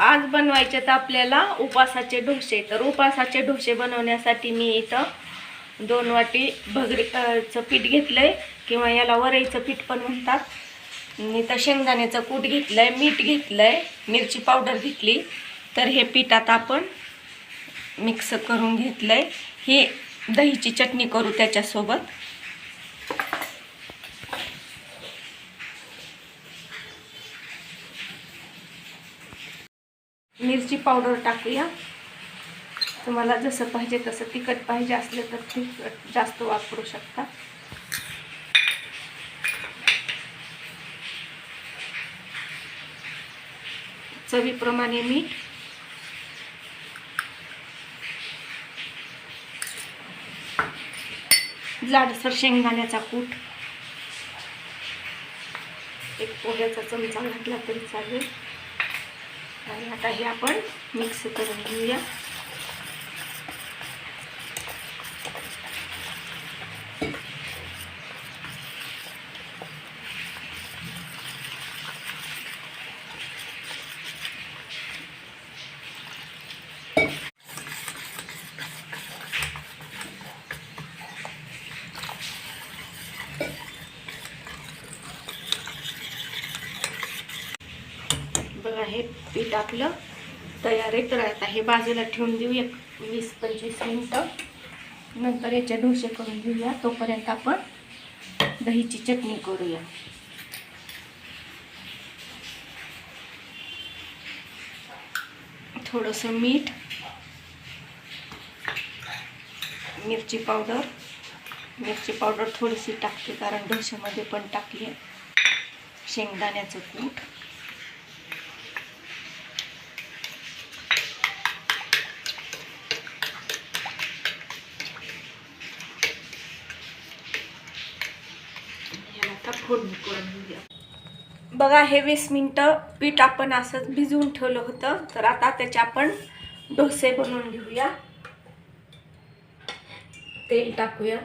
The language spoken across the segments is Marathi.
आज बनवायचे तर आपल्याला उपासाचे डोसे. तर उपासाचे डोसे बनवण्यासाठी मी इथं दोन वाटी भगरीचं पीठ घेतलं आहे किंवा याला वरईचं पीठ पण म्हणतात. मी तर शेंगदाण्याचं कूट घेतलं आहे मीठ घेतलं आहे मिरची पावडर घेतली. तर हे पीठ आता आपण मिक्स करून घेतलं आहे ही दहीची चटणी करू त्याच्यासोबत. मिरची पावडर टाकूया. तुम्हाला जसं पाहिजे तसं तिखट पाहिजे असलं तर तिखट जास्त वापरू शकता. चवीप्रमाणे मीठ. जाडसर शेंगदाण्याचा कूट. एक पोह्याचा चमचा घातला तरी चालेल. आणि आता हे आपण मिक्स करून घेऊया. बघा हे पीठ आपलं तयार आहे. तर आता हे बाजूला ठेवून देऊ एक वीस पंचवीस मिनटं. नंतर याचे डोसे करून घेऊया. तोपर्यंत आपण दहीची चटणी करूया. थोडंसं मीठ मिरची पावडर. मिरची पावडर थोडीशी टाकते कारण डोश्यामध्ये पण टाकली शेंगदाण्याचं कूट याला आता फोडणी करून घेऊया बघा हे वीस मिनटं पीठ आपण असंच भिजवून ठेवलं होतं. तर आता त्याचे आपण डोसे बनवून घेऊया. तेल टाकूया.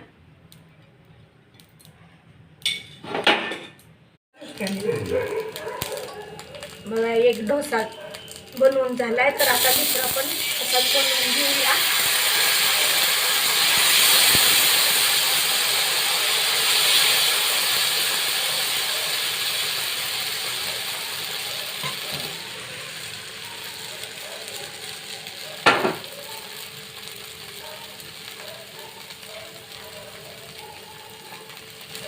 बघा एक डोसा बनवून झालाय. तर आता दुसरा पण असाच बनवून घेऊया.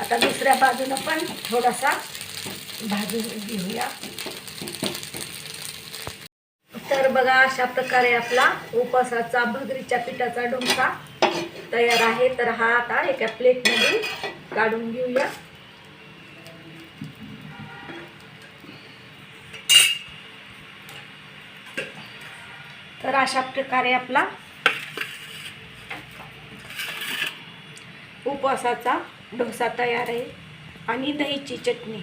आता दुसऱ्या बाजूनं पण थोडासा भाजून घेऊया. तर बघा अशा प्रकारे आपला उपवासाचा भगरीच्या पिठाचा डोंका तयार आहे. तर हा आता एका प्लेटमध्ये काढून घेऊया. तर अशा प्रकारे आपला उपवासाचा डोसा तयार आहे. आणि दहीची चटणी.